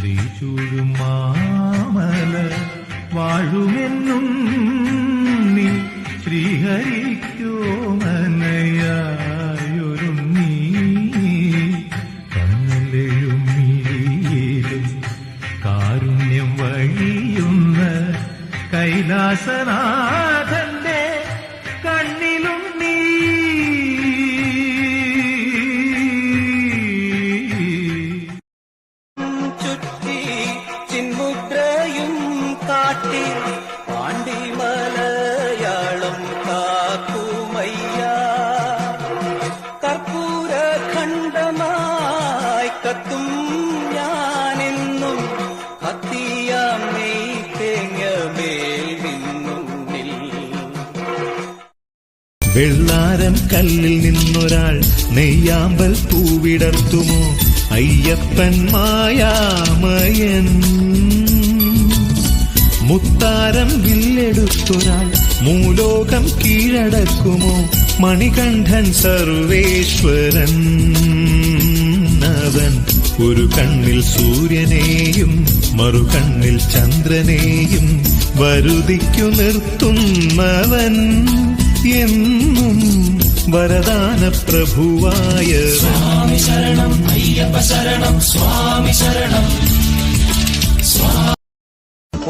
ശ്രീ ചൂഴും മാമല വാഴുമെന്നും നീ ശ്രീഹരിക്കോ മനയായൊരു നീ കണ്ണലെഴും മിഴിയിലും കാരുണ്യം വഴിയുന്ന കൈലാസനാഥന്റെ വെള്ളാരം കല്ലിൽ നിന്നൊരാൾ നെയ്യാമ്പൽ പൂവിടർത്തുമോ? അയ്യപ്പൻ മായാമയൻ. മുത്താരം വില്ലെടുത്തൊരാൾ മൂലോകം കീഴടക്കുമോ? മണികണ്ഠൻ സർവേശ്വരൻ അവൻ. ഒരു കണ്ണിൽ സൂര്യനെയും മറുകണ്ണിൽ ചന്ദ്രനെയും വരുതിക്കു നിർത്തുന്നവൻ. എന്നും വരദാന പ്രഭുവായ സ്വാമി ശരണം അയ്യപ്പ ശരണം സ്വാമി ശരണം.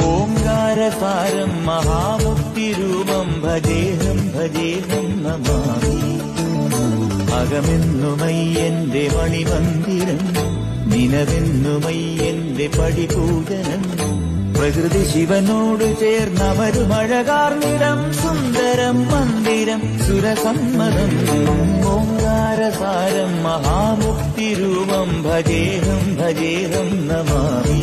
ഓംകാരസാരം മഹാമുക്തിരൂപം ഭജേഹം ഭജേഹം നമാമി അകമെന്നുമയ്യന്റെ മണിമന്ദിരം നിനവെന്നുമയ്യന്റെ പടിപൂജനം. പ്രകൃതി ശിവനോട് ചേർന്നവരുമഴകാർന്നിടം സുന്ദരം മന്ദിരം സുരസമ്മതം ഓങ്കാരസാരം മഹാമുക്തി രൂപം ഭജേഹം ഭജേഹം നമാമി.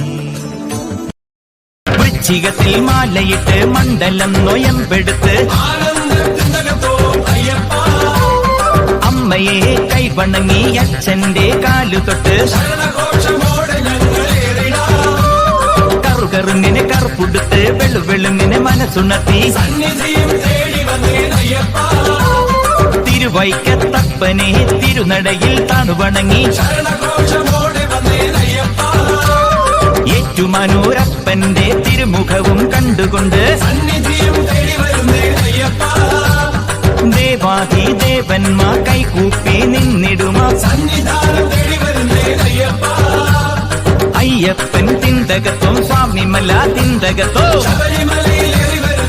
വൃശ്ചികത്തിൽ മാലയിട്ട് മണ്ഡലം നൊയമ്പെടുത്ത് അമ്മയെ കൈവണങ്ങി അച്ഛന്റെ കാലു തൊട്ട് മനസ്സുണർത്തി തിരുവൈക്കത്തപ്പനെ തിരുനടയിൽ തണുവണങ്ങി. ഏറ്റുമനൂരപ്പന്റെ തിരുമുഖവും കണ്ടുകൊണ്ട് ദേവാദി ദേവന്മാർ കൈകൂപ്പി നിന്നിടുമ. അയ്യപ്പൻ തിന്തകത്തോ സ്വാമിമല തിന്തകത്തോ.